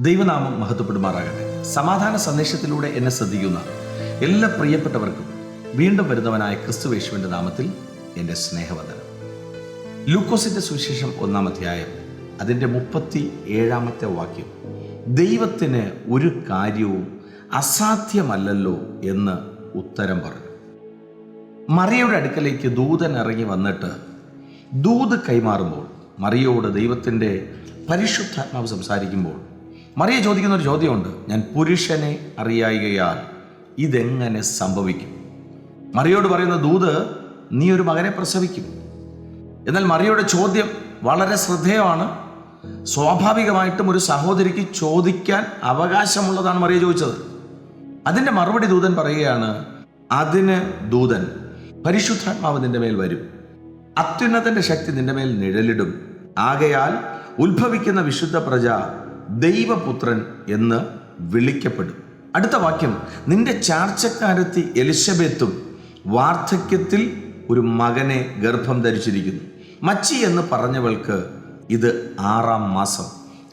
ദൈവനാമം മഹത്വപ്പെടുമാറാകട്ടെ. സമാധാന സന്ദേശത്തിലൂടെ എന്നെ ശ്രദ്ധിക്കുന്ന എല്ലാ പ്രിയപ്പെട്ടവർക്കും വീണ്ടും വരുന്നവനായ ക്രിസ്തുവേശുവിന്റെ നാമത്തിൽ എന്റെ സ്നേഹവന്ദനം. ലൂക്കോസിന്റെ സുവിശേഷം ഒന്നാം അധ്യായം അതിന്റെ മുപ്പത്തി ഏഴാമത്തെ വാക്യം ദൈവത്തിന് ഒരു കാര്യവും അസാധ്യമല്ലല്ലോ എന്ന് ഉത്തരം പറഞ്ഞു. മറിയയുടെ അടുക്കലേക്ക് ദൂതൻ ഇറങ്ങി വന്നിട്ട് ദൂത് കൈമാറുമ്പോൾ മറിയോട് ദൈവത്തിന്റെ പരിശുദ്ധാത്മാവ് സംസാരിക്കുമ്പോൾ മറിയ ചോദിക്കുന്ന ഒരു ചോദ്യമുണ്ട്. ഞാൻ പുരുഷനെ അറിയായികയാൽ ഇതെങ്ങനെ സംഭവിക്കും? മറിയോട് പറയുന്ന ദൂത് നീ ഒരു മകനെ പ്രസവിക്കും. എന്നാൽ മറിയയുടെ ചോദ്യം വളരെ ശ്രദ്ധേയമാണ്. സ്വാഭാവികമായിട്ടും ഒരു സഹോദരിക്ക് ചോദിക്കാൻ അവകാശമുള്ളതാണ് മറിയ ചോദിച്ചത്. അതിന്റെ മറുപടി ദൂതൻ പറയുകയാണ് അതിന് ദൂതൻ പരിശുദ്ധാത്മാവ് നിന്റെ മേൽ വരും. അത്യുന്നതന്റെ ശക്തി നിന്റെ മേൽ നിഴലിടും. ആകയാൽ ഉത്ഭവിക്കുന്ന വിശുദ്ധ പ്രജ ദൈവപുത്രൻ എന്ന് വിളിക്കപ്പെടും. അടുത്ത വാക്യം. നിന്റെ ചാർച്ചക്കാരത്തി എലിസബത്തും വാർദ്ധക്യത്തിൽ ഒരു മകനെ ഗർഭം ധരിച്ചിരിക്കുന്നു. മച്ചി എന്ന് പറഞ്ഞവൾക്ക് ഇത് ആറാം മാസം.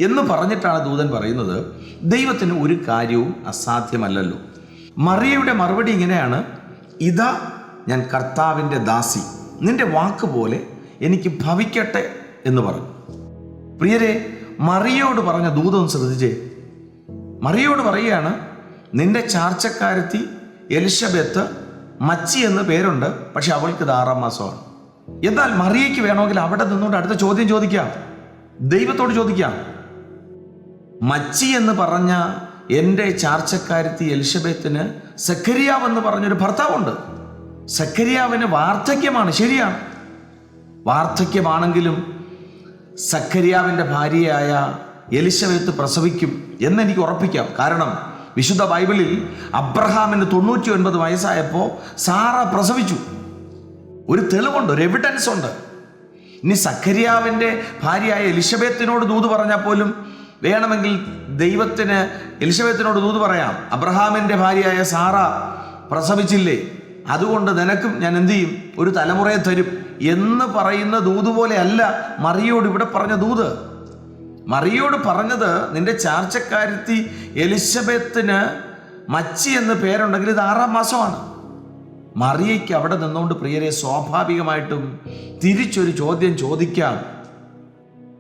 എന്ന് പറഞ്ഞിട്ടാണ് ദൂതൻ പറയുന്നത് ദൈവത്തിന് ഒരു കാര്യവും അസാധ്യമല്ലല്ലോ. മറിയയുടെ മറുപടി ഇങ്ങനെയാണ് ഇതാ ഞാൻ കർത്താവിന്റെ ദാസി നിന്റെ വാക്ക് പോലെ എനിക്ക് ഭവിക്കട്ടെ എന്ന് പറഞ്ഞു. പ്രിയരെ മറിയോട് പറഞ്ഞ ദൂതം ശ്രദ്ധിച്ചേ. മറിയോട് പറയുകയാണ് നിന്റെ ചാർച്ചക്കാരത്തി എലിസബത്ത് മച്ചി എന്ന് പേരുണ്ട് പക്ഷെ അവൾക്ക് ഇത് ആറാം മാസമാണ്. എന്നാൽ മറിയയ്ക്ക് വേണമെങ്കിൽ അവിടെ നിന്നുകൊണ്ട് അടുത്ത ചോദ്യം ചോദിക്കാം. ദൈവത്തോട് ചോദിക്കാം. മച്ചി എന്ന് പറഞ്ഞ എന്റെ ചാർച്ചക്കാരത്തി എലിസബത്തിന് സക്കരിയാവ് എന്ന് പറഞ്ഞൊരു ഭർത്താവുണ്ട്. സക്കരിയാവിന് വാർദ്ധക്യമാണ് ശരിയാണ്. വാർദ്ധക്യമാണെങ്കിലും സക്കരിയാവിന്റെ ഭാര്യയായ എലിസബത്ത് പ്രസവിക്കും എന്നെനിക്ക് ഉറപ്പിക്കാം. കാരണം വിശുദ്ധ ബൈബിളിൽ അബ്രഹാമിന് തൊണ്ണൂറ്റി ഒൻപത് വയസ്സായപ്പോൾ സാറ പ്രസവിച്ചു. ഒരു തെളിവുണ്ട് ഒരു എവിഡൻസ് ഉണ്ട്. ഇനി സക്കരിയാവിന്റെ ഭാര്യയായ എലിസബത്തിനോട് ദൂത് പറഞ്ഞാൽ പോലും വേണമെങ്കിൽ ദൈവത്തിന് എലിസബത്തിനോട് ദൂത് പറയാം. അബ്രഹാമിന്റെ ഭാര്യയായ സാറ പ്രസവിച്ചില്ലേ? അതുകൊണ്ട് നിനക്കും ഞാൻ എന്തു ചെയ്യും? ഒരു തലമുറയെ തരും. എന്ന് പറയുന്ന ദൂത് പോലെ അല്ല മറിയോട് ഇവിടെ പറഞ്ഞ ദൂത്. മറിയോട് പറഞ്ഞത് നിന്റെ ചാർച്ചക്കാരത്തി എലിസബത്തിന് മച്ചി എന്ന് പേരുണ്ടെങ്കിൽ ഇത് ആറാം മാസമാണ്. മറിയയ്ക്ക് അവിടെ നിന്നുകൊണ്ട് പ്രിയരെ സ്വാഭാവികമായിട്ടും തിരിച്ചൊരു ചോദ്യം ചോദിക്കാം.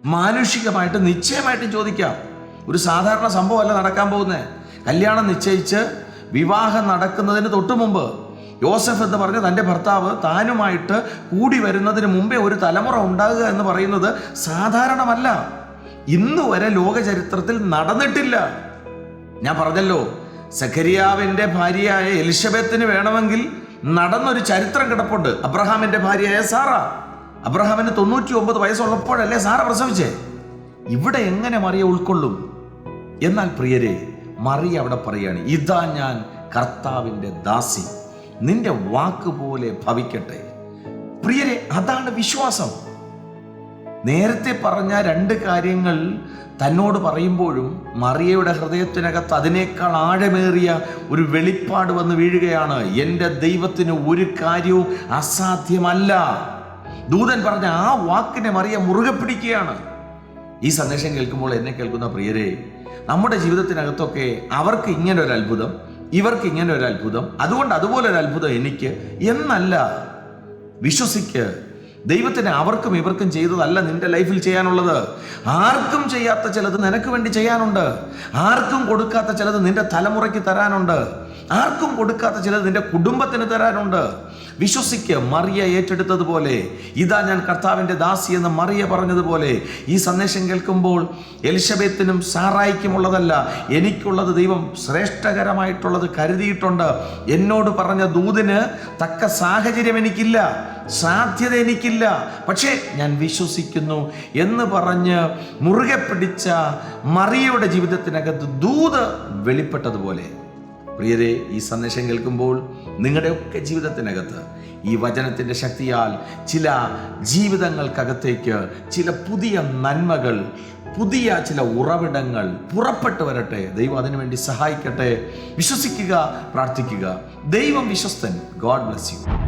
മാനുഷികമായിട്ട് നിശ്ചയമായിട്ടും ചോദിക്കാം. ഒരു സാധാരണ സംഭവമല്ല നടക്കാൻ പോകുന്നത്. കല്യാണം നിശ്ചയിച്ച് വിവാഹം നടക്കുന്നതിന് തൊട്ടു മുമ്പ് യോസഫ് എന്ന് പറഞ്ഞ തന്റെ ഭർത്താവ് താനുമായിട്ട് കൂടി വരുന്നതിന് മുമ്പേ ഒരു തലമുറ ഉണ്ടാകുക എന്ന് പറയുന്നത് സാധാരണമല്ല. ഇന്നു വരെ ലോകചരിത്രത്തിൽ നടന്നിട്ടില്ല. ഞാൻ പറഞ്ഞല്ലോ സഖരിയാവിന്റെ ഭാര്യയായ എലിസബത്തിന് വേണമെങ്കിൽ നടന്നൊരു ചരിത്രം കിടപ്പുണ്ട്. അബ്രഹാമിന്റെ ഭാര്യയായ സാറ. അബ്രഹാമിന് തൊണ്ണൂറ്റി ഒമ്പത് വയസ്സുള്ളപ്പോഴല്ലേ സാറ പ്രസവിച്ചേ? ഇവിടെ എങ്ങനെ മറിയ ഉൾക്കൊള്ളും? എന്നാൽ പ്രിയരെ മറിയ അവിടെ പറയാണ് ഇതാ ഞാൻ കർത്താവിന്റെ ദാസി. നിന്റെ വാക്ക് പോലെ ഭവിക്കട്ടെ. പ്രിയരെ അതാണ് വിശ്വാസം. നേരത്തെ പറഞ്ഞ രണ്ട് കാര്യങ്ങൾ തന്നോട് പറയുമ്പോഴും മറിയയുടെ ഹൃദയത്തിനകത്ത് അതിനേക്കാൾ ആഴമേറിയ ഒരു വെളിപ്പാട് വന്ന് വീഴുകയാണ്. എന്റെ ദൈവത്തിന് ഒരു കാര്യവും അസാധ്യമല്ല. ദൂതൻ പറഞ്ഞ ആ വാക്കിനെ മറിയ മുറുകെ പിടിക്കുകയാണ്. ഈ സന്ദേശം കേൾക്കുമ്പോൾ എന്നെ കേൾക്കുന്ന പ്രിയരെ നമ്മുടെ ജീവിതത്തിനകത്തൊക്കെ അവർക്ക് ഇങ്ങനെ ഒരു അത്ഭുതം ഇവർക്ക് ഇങ്ങനെ ഒരു അത്ഭുതം അതുകൊണ്ട് അതുപോലെ ഒരു അത്ഭുതം എനിക്ക് എന്നല്ല വിശ്വസിക്ക് ദൈവത്തിന് അവർക്കും ഇവർക്കും ചെയ്തതല്ല നിന്റെ ലൈഫിൽ ചെയ്യാനുള്ളത്. ആർക്കും ചെയ്യാത്ത ചിലത് നിനക്ക് വേണ്ടി ചെയ്യാനുണ്ട്. ആർക്കും കൊടുക്കാത്ത ചിലത് നിന്റെ തലമുറയ്ക്ക് തരാനുണ്ട്. ആർക്കും കൊടുക്കാത്ത ചിലത് നിന്റെ കുടുംബത്തിന് തരാനുണ്ട്. വിശ്വസിക്ക് മറിയ ഏറ്റെടുത്തതുപോലെ. ഇതാ ഞാൻ കർത്താവിന്റെ ദാസി എന്ന് മറിയ പറഞ്ഞതുപോലെ. ഈ സന്ദേശം കേൾക്കുമ്പോൾ എലിസബത്തിനും സാറായിക്കുമുള്ളതല്ല എനിക്കുള്ളത് ദൈവം ശ്രേഷ്ഠകരമായിട്ടുള്ളത് കരുതിയിട്ടുണ്ട്. എന്നോട് പറഞ്ഞ ദൂതിന് തക്ക സാഹചര്യം എനിക്കില്ല. സാധ്യത എനിക്കില്ല. പക്ഷേ ഞാൻ വിശ്വസിക്കുന്നു എന്ന് പറഞ്ഞ് മുറുകെ പിടിച്ച മറിയയുടെ ജീവിതത്തിനകത്ത് ദൂത് വെളിപ്പെട്ടതുപോലെ. പ്രിയരെ ഈ സന്ദേശം കേൾക്കുമ്പോൾ നിങ്ങളുടെയൊക്കെ ജീവിതത്തിനകത്ത് ഈ വചനത്തിന്റെ ശക്തിയാൽ ചില ജീവിതങ്ങൾക്കകത്തേക്ക് ചില പുതിയ നന്മകൾ പുതിയ ചില ഉറവിടങ്ങൾ പുറപ്പെട്ടു വരട്ടെ. ദൈവം അതിനുവേണ്ടി സഹായിക്കട്ടെ. വിശ്വസിക്കുക പ്രാർത്ഥിക്കുക. ദൈവം വിശ്വസ്തൻ. God bless you.